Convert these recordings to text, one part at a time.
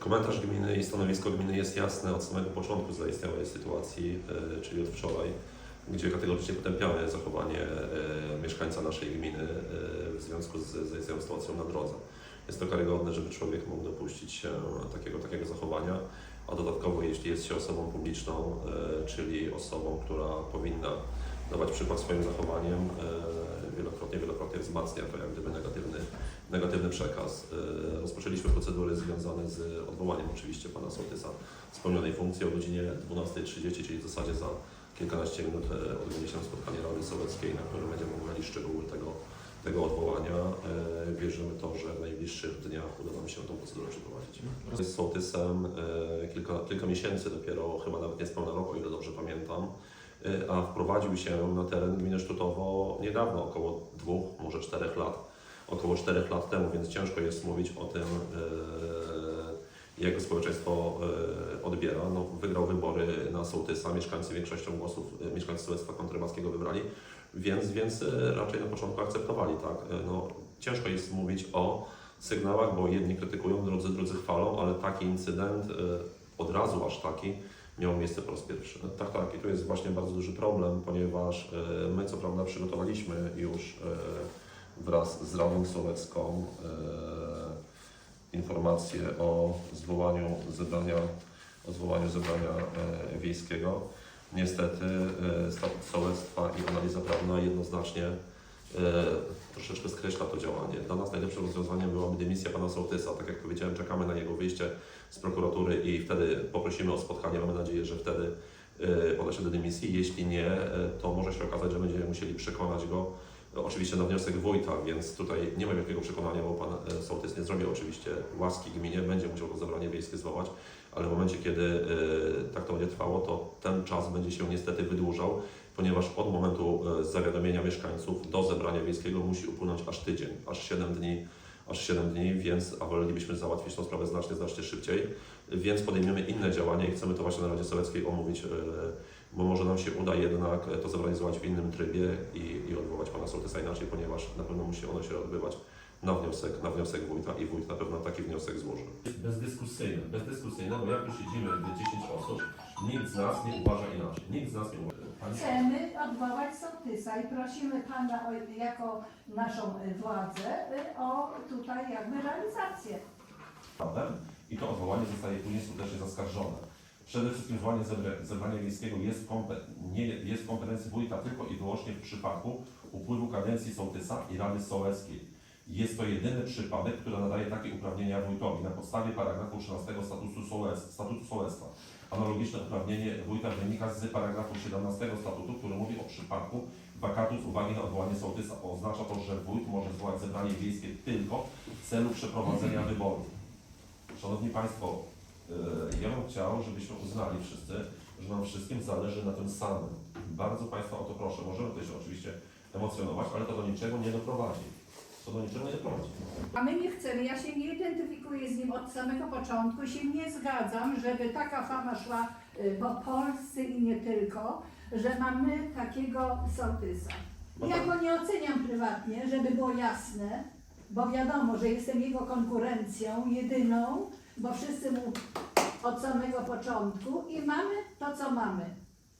Komentarz gminy i stanowisko gminy jest jasne od samego początku zaistniałej sytuacji, e, czyli od wczoraj, gdzie kategorycznie potępiamy zachowanie e, mieszkańca naszej gminy e, w związku z zaistniałą sytuacją na drodze. Jest to karygodne, żeby człowiek mógł dopuścić się takiego, takiego zachowania, a dodatkowo jeśli jest się osobą publiczną, czyli osobą, która powinna dawać przykład swoim zachowaniem, wielokrotnie, wielokrotnie wzmacnia to jak gdyby negatywny, negatywny przekaz. E, Rozpoczęliśmy procedury związane z odwołaniem oczywiście pana Sołtysa z pełnionej funkcji o godzinie 12.30, czyli w zasadzie za kilkanaście minut e, odbędzie się spotkanie Rady Sołeckiej, na którym będziemy omawiali szczegóły tego, tego odwołania. E, Wierzymy to, że w najbliższych dniach uda nam się tą procedurę przeprowadzić. Z sołtysem e, kilka, kilka miesięcy dopiero, chyba nawet niespełna rok, o ile dobrze pamiętam, a wprowadził się na teren gminy Sztutowo niedawno, około dwóch, może czterech lat, około czterech lat temu, więc ciężko jest mówić o tym, e, jak społeczeństwo e, odbiera. No, wygrał wybory na sołtysa, mieszkańcy większością głosów, e, mieszkańcy sołectwa kontrybackiego wybrali, więc, więc raczej na początku akceptowali, tak. No, ciężko jest mówić o sygnałach, bo jedni krytykują, drudzy, drudzy chwalą, ale taki incydent, od razu aż taki, miał miejsce po raz pierwszy. Tak, tak, i tu jest właśnie bardzo duży problem, ponieważ my co prawda przygotowaliśmy już wraz z Radą Sołecką e, informację o zwołaniu zebrania, o zwołaniu zebrania e, wiejskiego. Niestety e, statut sołectwa i analiza prawna jednoznacznie troszeczkę skreśla to działanie. Dla nas najlepszym rozwiązaniem byłaby dymisja pana sołtysa. Tak jak powiedziałem, czekamy na jego wyjście z prokuratury i wtedy poprosimy o spotkanie. Mamy nadzieję, że wtedy poda się do dymisji. Jeśli nie, to może się okazać, że będziemy musieli przekonać go oczywiście na wniosek wójta, więc tutaj nie mam jakiego przekonania, bo pan e, sołtys nie zrobił oczywiście łaski gminie, będzie musiał to zebranie wiejskie zwołać, ale w momencie, kiedy e, tak to będzie trwało, to ten czas będzie się niestety wydłużał, ponieważ od momentu e, zawiadomienia mieszkańców do zebrania wiejskiego musi upłynąć aż tydzień, aż 7 dni, aż 7 dni, więc a wolelibyśmy załatwić tą sprawę znacznie, znacznie szybciej, więc podejmiemy inne działania i chcemy to właśnie na Radzie Sołeckiej omówić, bo może nam się uda jednak to zebranie zwołać w innym trybie i, i odwołać pana sołtysa inaczej, ponieważ na pewno musi ono się odbywać na wniosek, na wniosek wójta i wójt na pewno taki wniosek złoży. bezdyskusyjne, bezdyskusyjne, bo jak tu siedzimy w 10 osób, nikt z nas nie uważa inaczej. Nikt z nas nie uważa. Pani- Chcemy odwołać sołtysa i prosimy Pana o, jako naszą władzę y, o tutaj jakby realizację. i to odwołanie zostaje później skutecznie zaskarżone. Przede wszystkim zwołanie zebrania wiejskiego jest, kompe- nie, jest kompetencji wójta tylko i wyłącznie w przypadku upływu kadencji sołtysa i Rady Sołeckiej. Jest to jedyny przypadek, który nadaje takie uprawnienia wójtowi na podstawie paragrafu 13 statutu, sołec, statutu sołectwa. Analogiczne uprawnienie wójta wynika z paragrafu 17 statutu, który mówi o przypadku wakatu z uwagi na odwołanie sołtysa. Oznacza to, że wójt może zwołać zebranie wiejskie tylko w celu przeprowadzenia wyborów. Szanowni Państwo, yy, ja chciał, żebyśmy uznali wszyscy, że nam wszystkim zależy na tym samym. Bardzo Państwa o to proszę. Możemy tutaj się oczywiście emocjonować, ale to do niczego nie doprowadzi. To do niczego nie doprowadzi. A my nie chcemy, ja się nie identyfikuję z nim od samego początku, się nie zgadzam, żeby taka fama szła y, po Polsce i nie tylko, że mamy takiego sołtysa. Ja go nie oceniam prywatnie, żeby było jasne, bo wiadomo, że jestem jego konkurencją jedyną, bo wszyscy mu od samego początku i mamy to, co mamy.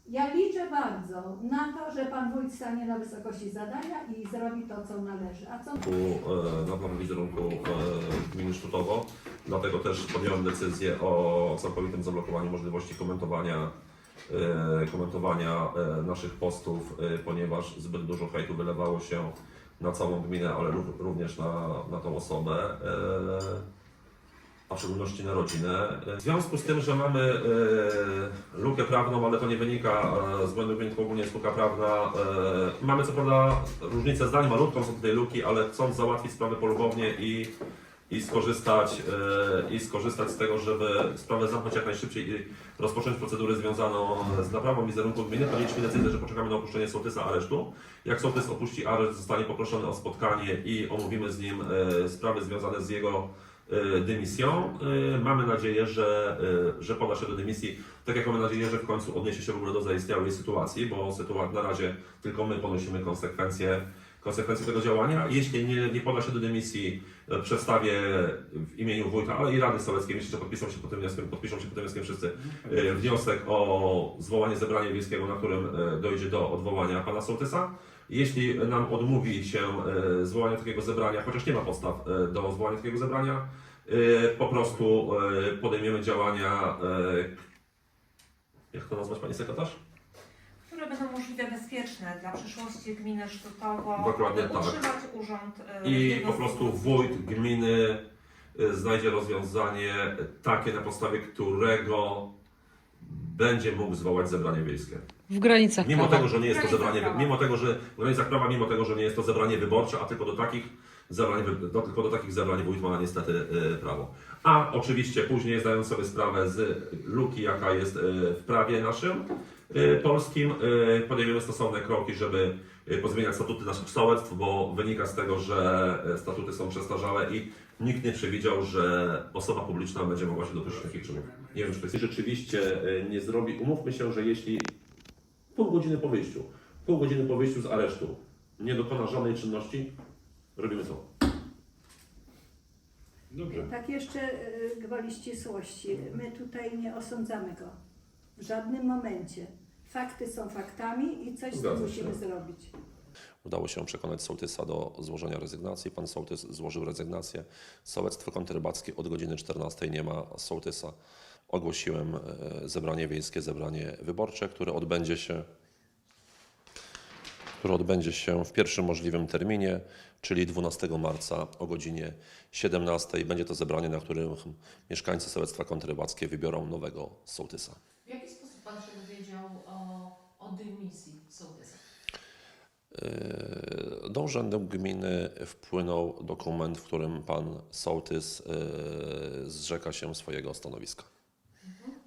Ja liczę bardzo na to, że Pan Wójt stanie na wysokości zadania i zrobi to, co należy. A co e, na nowym wizerunku e, gminy Sztutowo. Dlatego też podjąłem decyzję o całkowitym zablokowaniu możliwości komentowania, e, komentowania naszych postów, ponieważ zbyt dużo hejtu wylewało się na całą gminę, ale ró- również na, na tą osobę. A w szczególności na rodzinę. W związku z tym, że mamy e, lukę prawną, ale to nie wynika e, z błędu tylko ogólnie jest luka prawna, e, mamy co prawda różnicę zdań, malutką są tutaj luki, ale chcąc załatwić sprawę polubownie i, i, skorzystać, e, i skorzystać z tego, żeby sprawę zamknąć jak najszybciej i rozpocząć procedurę związaną z naprawą wizerunku gminy, podjęliśmy decyzję, że poczekamy na opuszczenie sołtysa aresztu. Jak sołtys opuści areszt, zostanie poproszony o spotkanie i omówimy z nim e, sprawy związane z jego dymisją. E, Mamy nadzieję, że, e, że się do dymisji, tak jak mamy nadzieję, że w końcu odniesie się w ogóle do zaistniałej sytuacji, bo sytuacja na razie tylko my ponosimy konsekwencje konsekwencje tego działania. Jeśli nie, nie poda się do dymisji, e, przedstawię w imieniu wójta, ale i Rady Sołeckiej, myślę, że podpiszą się pod tym wnioskiem, podpiszą się pod tym wnioskiem wszyscy, e, wniosek o zwołanie zebrania wiejskiego, na którym e, dojdzie do odwołania pana sołtysa. Jeśli nam odmówi się e, zwołania takiego zebrania, chociaż nie ma podstaw e, do zwołania takiego zebrania, e, po prostu podejmiemy działania, jak to nazwać pani sekretarz? które będą możliwie bezpieczne dla przyszłości gminy Sztutowo, Dokładnie tak. utrzymać urząd I po prostu wójt gminy znajdzie rozwiązanie takie, na podstawie którego będzie mógł zwołać zebranie wiejskie. W granicach Mimo prawa. tego, że nie jest to zebranie, prawa. mimo tego, że w granicach prawa, mimo tego, że nie jest to zebranie wyborcze, a tylko do takich zebrań, wy- do, tylko do takich zebrań wójt ma niestety y, prawo. A oczywiście później zdając sobie sprawę z luki, jaka jest y, w prawie naszym y, polskim, y, podejmiemy stosowne kroki, żeby y, pozmieniać statuty naszych sołectw, bo wynika z tego, że y, statuty są przestarzałe i nikt nie przewidział, że osoba publiczna będzie mogła się dopuścić takich czynów. Nie wiem, czy to jest... rzeczywiście y, nie zrobi. Umówmy się, że jeśli pół godziny po wyjściu, pół godziny po wyjściu z aresztu nie dokona żadnej czynności, robimy co? Dobrze. Tak jeszcze y, gwoli ścisłości. My tutaj nie osądzamy go. W żadnym momencie. Fakty są faktami i coś z tym Zgadza się. musimy zrobić. Udało się przekonać sołtysa do złożenia rezygnacji. Pan sołtys złożył rezygnację. Sołectwo kontrybackie od godziny 14 nie ma sołtysa. Ogłosiłem e, zebranie wiejskie, zebranie wyborcze, które odbędzie się które odbędzie się w pierwszym możliwym terminie, czyli 12 marca o godzinie 17. Będzie to zebranie, na którym mieszkańcy sołectwa kontrybackie wybiorą nowego sołtysa. W jaki sposób Pan się dowiedział o, o dymisji sołtysa? Yy, Do urzędu gminy wpłynął dokument, w którym pan sołtys yy, zrzeka się swojego stanowiska.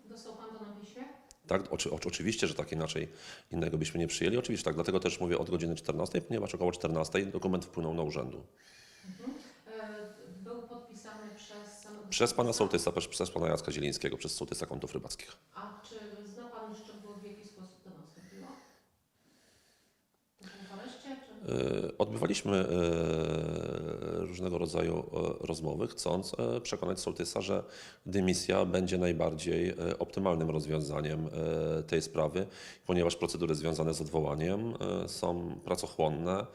Dostał Pan to na piśmie? Tak, oczy, oczy- oczywiście, że tak inaczej innego byśmy nie przyjęli. Oczywiście tak, dlatego też mówię od godziny 14, ponieważ około 14 dokument wpłynął na urzędu. E, Był podpisany przez Przez pana sołtysa, przez pana Jacka Zielińskiego, przez sołtysa kątów rybackich. A czy zna Pan szczegóły, w jaki sposób to nastąpiło? To było w areszcie? Czy... Yy, Odbywaliśmy yy, różnego rodzaju yy, rozmowy, chcąc przekonać sołtysa, że dymisja będzie najbardziej optymalnym rozwiązaniem tej sprawy, ponieważ procedury związane z odwołaniem są pracochłonne,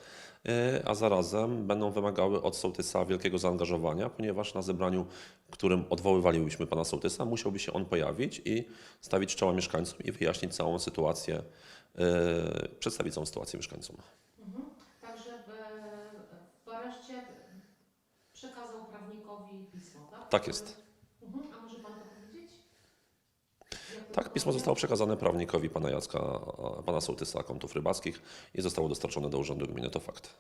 a zarazem będą wymagały od sołtysa wielkiego zaangażowania, ponieważ na zebraniu, którym odwoływalibyśmy pana sołtysa, musiałby się on pojawić i stawić czoła mieszkańcom i wyjaśnić całą sytuację, przedstawić całą sytuację mieszkańcom. Mhm. Także w, w areszcie przekazał prawnikowi pismo, tak? Tak jest. Mhm. A może Pan to powiedzieć? Jak to Tak, pismo zostało przekazane prawnikowi pana Jacka, a, pana sołtysa kątów rybackich i zostało dostarczone do Urzędu Gminy, to fakt.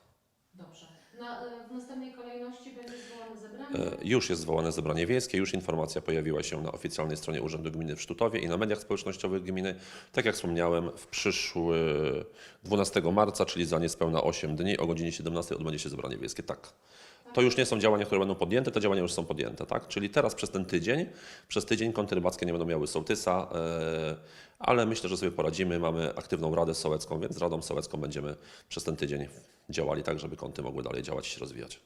Dobrze. Na, e, w następnej kolejności będzie zwołane zebranie. E, Już jest zwołane zebranie wiejskie, już informacja pojawiła się na oficjalnej stronie Urzędu Gminy w Sztutowie i na mediach społecznościowych gminy. Tak jak wspomniałem, w przyszły 12 marca, czyli za niespełna 8 dni o godzinie 17 odbędzie się zebranie wiejskie. Tak. To już nie są działania, które będą podjęte, te działania już są podjęte, tak? Czyli teraz przez ten tydzień, przez tydzień kąty rybackie nie będą miały sołtysa, e, ale myślę, że sobie poradzimy. Mamy aktywną Radę Sołecką, więc z Radą Sołecką będziemy przez ten tydzień działali tak, żeby kąty mogły dalej działać i się rozwijać.